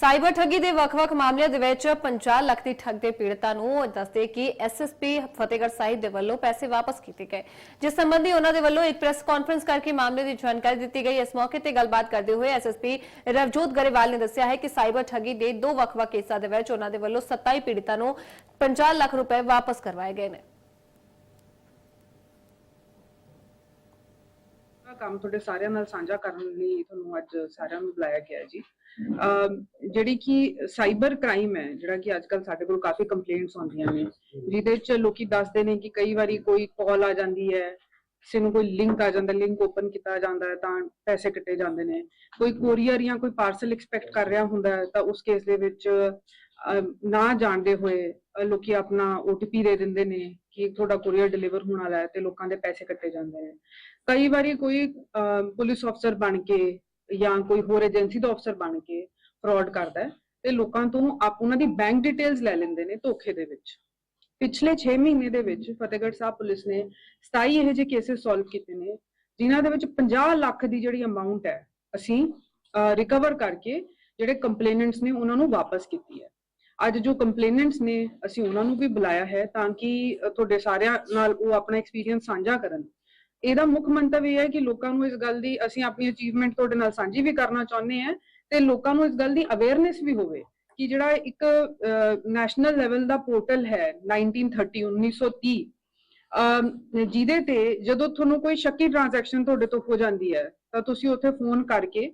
Cyber ਠੱਗੀ ਦੇ ਵੱਖ-ਵੱਖ ਮਾਮਲਿਆਂ ਦੇ ਵਿੱਚ 50 ਲੱਖ ਦੀ ਠੱਗ ਦੇ ਪੀੜਤਾਂ ਨੂੰ ਦੱਸਦੇ ਕਿ ਐਸਐਸਪੀ ਫਤਿਹਗੜ੍ਹ ਸਾਹਿਬ ਦੇ ਵੱਲੋਂ ਪੈਸੇ ਵਾਪਸ ਕੀਤੇ ਗਏ। ਜਿਸ ਸੰਬੰਧੀ ਉਹਨਾਂ ਦੇ ਵੱਲੋਂ ਇੱਕ ਪ੍ਰੈਸ ਕਾਨਫਰੰਸ ਕਰਕੇ ਮਾਮਲੇ ਦੀ ਜਾਣਕਾਰੀ ਦਿੱਤੀ ਗਈ। ਇਸ ਮੌਕੇ ਤੇ ਗੱਲਬਾਤ ਕਰਦੇ ਹੋਏ ਐਸਐਸਪੀ ਰਵਜੋਤ ਗਰੇਵਾਲ ਨੇ ਦੱਸਿਆ ਹੈ ਕਿ ਸਾਈਬਰ ਠੱਗੀ ਦੇ ਦੋ ਵੱਖ-ਵੱਖ ਕੇਸਾਂ ਦੇ ਵਿੱਚ ਉਹਨਾਂ ਦੇ ਵੱਲੋਂ 27 ਪੀੜਤਾਂ ਨੂੰ 50 ਲੱਖ ਰੁਪਏ ਵਾਪਸ ਕਰਵਾਏ ਗਏ ਨੇ। ਦਾ ਕੰਮ ਤੁਹਾਡੇ ਸਾਰਿਆਂ ਨਾਲ ਸਾਂਝਾ ਕਰਨ ਲਈ ਤੁਹਾਨੂੰ ਅੱਜ ਸਾਰਿਆਂ ਨੂੰ ਬੁਲਾਇਆ ਗਿਆ ਜੀ। ਜਿਹੜੀ ਕਿ ਸਾਈਬਰ ਕ੍ਰਾਈਮ ਹੈ ਜਿਹੜਾ ਕਿ ਅੱਜ ਕੱਲ ਸਾਡੇ ਕੋਲ ਕਾਫੀ ਕੰਪਲੇਂਟਸ ਆਉਂਦੀਆਂ ਨੇ ਜਿਹਦੇ ਚ ਲੋਕੀ ਦੱਸਦੇ ਨੇ ਕਿ ਕਈ ਵਾਰੀ ਕੋਈ ਕਾਲ ਆ ਜਾਂਦੀ ਹੈ ਕਿਸੇ ਨੂੰ ਕੋਈ ਲਿੰਕ ਆ ਜਾਂਦਾ ਲਿੰਕ ਓਪਨ ਕੀਤਾ ਜਾਂਦਾ ਹੈ ਤਾਂ ਪੈਸੇ ਕੱਟੇ ਜਾਂਦੇ ਨੇ। ਕੋਈ ਕੋਰੀਅਰ ਜਾਂ ਕੋਈ ਪਾਰਸਲ ਐਕਸਪੈਕਟ ਕਰ ਰਿਹਾ ਹੁੰਦਾ ਹੈ ਤਾਂ ਉਸ ਕੇਸ ਦੇ ਵਿੱਚ ਨਾ ਜਾਣਦੇ ਹੋਏ ਅ, ਲੋਕੀ ਆਪਣਾ OTP ਦੇ ਦਿੰਦੇ ਨੇ ਕਿ ਤੁਹਾਡਾ ਕੋਰੀਅਰ ਡਿਲੀਵਰ ਹੋਣ ਵਾਲਾ ਹੈ ਤੇ ਲੋਕਾਂ ਦੇ ਪੈਸੇ ਕੱਟੇ ਜਾਂਦੇ ਨੇ। ਕਈ ਵਾਰੀ ਕੋਈ ਪੁਲਿਸ ਅਫਸਰ ਬਣ ਕੇ ਜਾਂ ਕੋਈ ਹੋਰ ਏਜੰਸੀ ਦਾ ਅਫਸਰ ਬਣ ਕੇ ਫਰਾਡ ਕਰਦਾ ਹੈ ਤੇ ਲੋਕਾਂ ਤੋਂ ਆਪ ਉਹਨਾਂ ਦੀ ਬੈਂਕ ਡਿਟੇਲਸ ਲੈ ਲੈਂਦੇ ਨੇ ਧੋਖੇ ਦੇ ਵਿੱਚ। ਪਿਛਲੇ 6 ਮਹੀਨੇ ਦੇ ਵਿੱਚ ਫਤਿਹਗੜ੍ਹ ਸਾਹਿਬ ਪੁਲਿਸ ਨੇ 27 ਇਹੋ ਜਿਹੇ ਕੇਸਿਸ ਸੋਲਵ ਕੀਤੇ ਨੇ ਜਿਨ੍ਹਾਂ ਦੇ ਵਿੱਚ 50 ਲੱਖ ਦੀ ਜਿਹੜੀ ਅਮਾਉਂਟ ਹੈ ਅਸੀਂ ਰਿਕਵਰ ਕਰਕੇ ਜਿਹੜੇ ਕੰਪਲੇਨੈਂਟਸ ਨੇ ਉਹਨਾਂ ਨੂੰ ਵਾਪਸ ਕੀਤੀ ਹੈ। ਅੱਜ ਜੋ ਕੰਪਲੇਨੈਂਟਸ ਨੇ ਅਸੀਂ ਉਹਨਾਂ ਨੂੰ ਵੀ ਬੁਲਾਇਆ ਹੈ ਤਾਂ ਕਿ ਤੁਹਾਡੇ ਸਾਰਿਆਂ ਨਾਲ ਉਹ ਆਪਣਾ ਐਕਸਪੀਰੀਅੰਸ ਸਾਂਝਾ ਕਰਨ। ਇਹਦਾ ਮੁੱਖ ਮੰਤਵ ਇਹ ਹੈ ਕਿ ਲੋਕਾਂ ਨੂੰ ਇਸ ਗੱਲ ਦੀ ਅਸੀਂ ਆਪਣੀ ਅਚੀਵਮੈਂਟ ਤੁਹਾਡੇ ਨਾਲ ਸਾਂਝੀ ਵੀ ਕਰਨਾ ਚਾਹੁੰਦੇ ਹਾਂ ਤੇ ਲੋਕਾਂ ਨੂੰ ਇਸ ਗੱਲ ਦੀ ਅਵੇਅਰਨੈਸ ਵੀ ਹੋਵੇ ਕਿ ਜਿਹੜਾ ਇੱਕ ਨੈਸ਼ਨਲ ਲੈਵਲ ਦਾ ਪੋਰਟਲ ਹੈ 1930 1930 ਅਮ, ਜਿਹਦੇ ਤੇ ਜਦੋਂ ਤੁਹਾਨੂੰ ਕੋਈ ਸ਼ੱਕੀ ਟ੍ਰਾਂਜੈਕਸ਼ਨ ਤੁਹਾਡੇ ਤੋਂ ਹੋ ਜਾਂਦੀ ਹੈ ਤਾਂ ਤੁਸੀਂ ਉੱਥੇ ਫੋਨ ਕਰਕੇ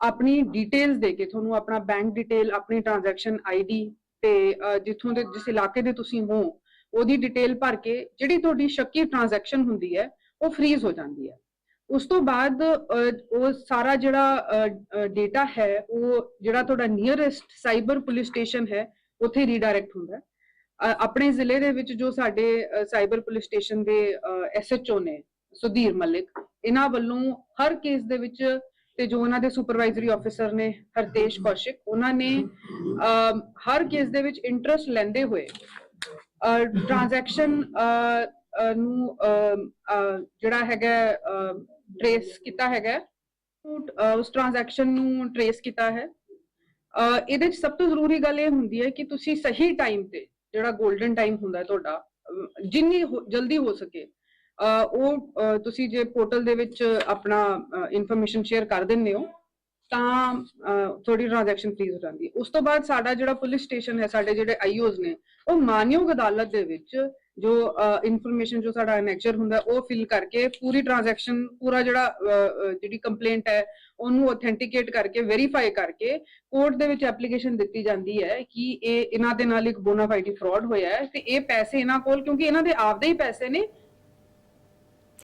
ਆਪਣੀ ਡਿਟੇਲਸ ਦੇ ਕੇ ਤੁਹਾਨੂੰ ਆਪਣਾ ਬੈਂਕ ਡਿਟੇਲ ਆਪਣੀ ਟ੍ਰਾਂਜੈਕਸ਼ਨ ਆਈਡੀ ਤੇ ਜਿੱਥੋਂ ਦੇ, ਜਿਸ ਇਲਾਕੇ ਦੇ ਤੁਸੀਂ ਹੋ, ਉਹਦੀ ਡਿਟੇਲ ਭਰ ਕੇ ਜਿਹੜੀ ਤੁਹਾਡੀ ਸ਼ੱਕੀ ਟ੍ਰਾਂਜੈਕਸ਼ਨ ਹੁੰਦੀ ਹੈ, ਉਹ ਫ੍ਰੀਜ਼ ਹੋ ਜਾਂਦੀ ਹੈ। ਉਸ ਤੋਂ ਬਾਅਦ ਉਹ ਸਾਰਾ ਜਿਹੜਾ ਡੇਟਾ ਹੈ, ਉਹ ਜਿਹੜਾ ਤੁਹਾਡਾ ਨੀਅਰੈਸਟ ਸਾਈਬਰ ਪੁਲਿਸ ਸਟੇਸ਼ਨ ਹੈ, ਉੱਥੇ ਰੀਡਾਇਰੈਕਟ ਹੁੰਦਾ ਹੈ। ਆਪਣੇ ਜ਼ਿਲ੍ਹੇ ਦੇ ਵਿੱਚ ਜੋ ਸਾਡੇ ਸਾਈਬਰ ਪੁਲਿਸ ਸਟੇਸ਼ਨ ਦੇ ਐਸਐਚਓ ਨੇ, ਸੁਧੀਰ ਮਲਿਕ, ਇਹਨਾਂ ਵੱਲੋਂ ਹਰ ਕੇਸ ਦੇ ਵਿੱਚ ਤੇ ਜੋ ਉਹਨਾਂ ਦੇ ਸੁਪਰਵਾਈਜ਼ਰੀ ਆਫੀਸਰ ਨੇ ਹਰਤੇਸ਼ ਕੌਸ਼ਿਕ, ਉਹਨਾਂ ਨੇ ਹਰ ਕੇਸ ਦੇ ਵਿੱਚ ਇੰਟਰਸਟ ਲੈਂਦੇ ਹੋਏ ਟ੍ਰਾਂਜੈਕਸ਼ਨ ਨੂੰ ਜਿਹੜਾ ਹੈਗਾ ਟ੍ਰੇਸ ਕੀਤਾ ਹੈਗਾ ਉਸ ਟ੍ਰਾਂਜੈਕਸ਼ਨ ਨੂੰ ਟ੍ਰੇਸ ਕੀਤਾ ਹੈ। ਇਹਦੇ ਵਿੱਚ ਸਭ ਤੋਂ ਜ਼ਰੂਰੀ ਗੱਲ ਇਹ ਹੁੰਦੀ ਹੈ ਕਿ ਤੁਸੀਂ ਸਹੀ ਟਾਈਮ ਤੇ ਜਿਹੜਾ 골ਡਨ ਟਾਈਮ ਹੁੰਦਾ ਤੁਹਾਡਾ ਜਿੰਨੀ ਹੋ- ਜਲਦੀ ਹੋ ਸਕੇ ਉਹ ਤੁਸੀਂ ਜੇ ਪੋਰਟਲ ਦੇ ਵਿੱਚ ਆਪਣਾ ਇਨਫੋਰਮੇਸ਼ਨ ਸ਼ੇਅਰ ਕਰ ਦਿੰਦੇ ਹੋ, ਤਾਂ ਤੁਹਾਡੀ ਟ੍ਰਾਂਜੈਕਸ਼ਨ ਫ੍ਰੀਜ਼ ਹੋ ਜਾਂਦੀ ਹੈ। ਉਸ ਤੋਂ ਬਾਅਦ ਸਾਡਾ ਜਿਹੜਾ ਪੁਲਿਸ ਸਟੇਸ਼ਨ ਹੈ, ਸਾਡੇ ਜਿਹੜੇ ਆਈਓਜ਼ ਨੇ, ਉਹ ਮਾਨਯੋਗ ਅਦਾਲਤ ਦੇ ਵਿੱਚ ਜੋ ਇਨਫੋਰਮੇਸ਼ਨ ਜੋ ਸਾਡਾ ਅਨੈਕਚਰ ਹੁੰਦਾ, ਉਹ ਫਿਲ ਕਰਕੇ ਪੂਰੀ ਟ੍ਰਾਂਜੈਕਸ਼ਨ ਪੂਰਾ ਜਿਹੜਾ ਜਿਹੜੀ ਕੰਪਲੇਂਟ ਹੈ, ਉਹਨੂੰ ਆਥੈਂਟੀਕੇਟ ਕਰਕੇ ਵੈਰੀਫਾਈ ਕਰਕੇ ਕੋਰਟ ਦੇ ਵਿੱਚ ਐਪਲੀਕੇਸ਼ਨ ਦਿੱਤੀ ਜਾਂਦੀ ਹੈ ਕਿ ਇਹ ਇਹਨਾਂ ਦੇ ਨਾਲ ਇੱਕ ਬੋਨਾਫਾਈਡੀ ਫਰਾਡ ਹੋਇਆ ਹੈ ਤੇ ਇਹ ਪੈਸੇ ਇਹਨਾਂ ਕੋਲ, ਕਿਉਂਕਿ ਇਹਨਾਂ ਦੇ ਆਪਦੇ ਹੀ ਪੈਸੇ ਨੇ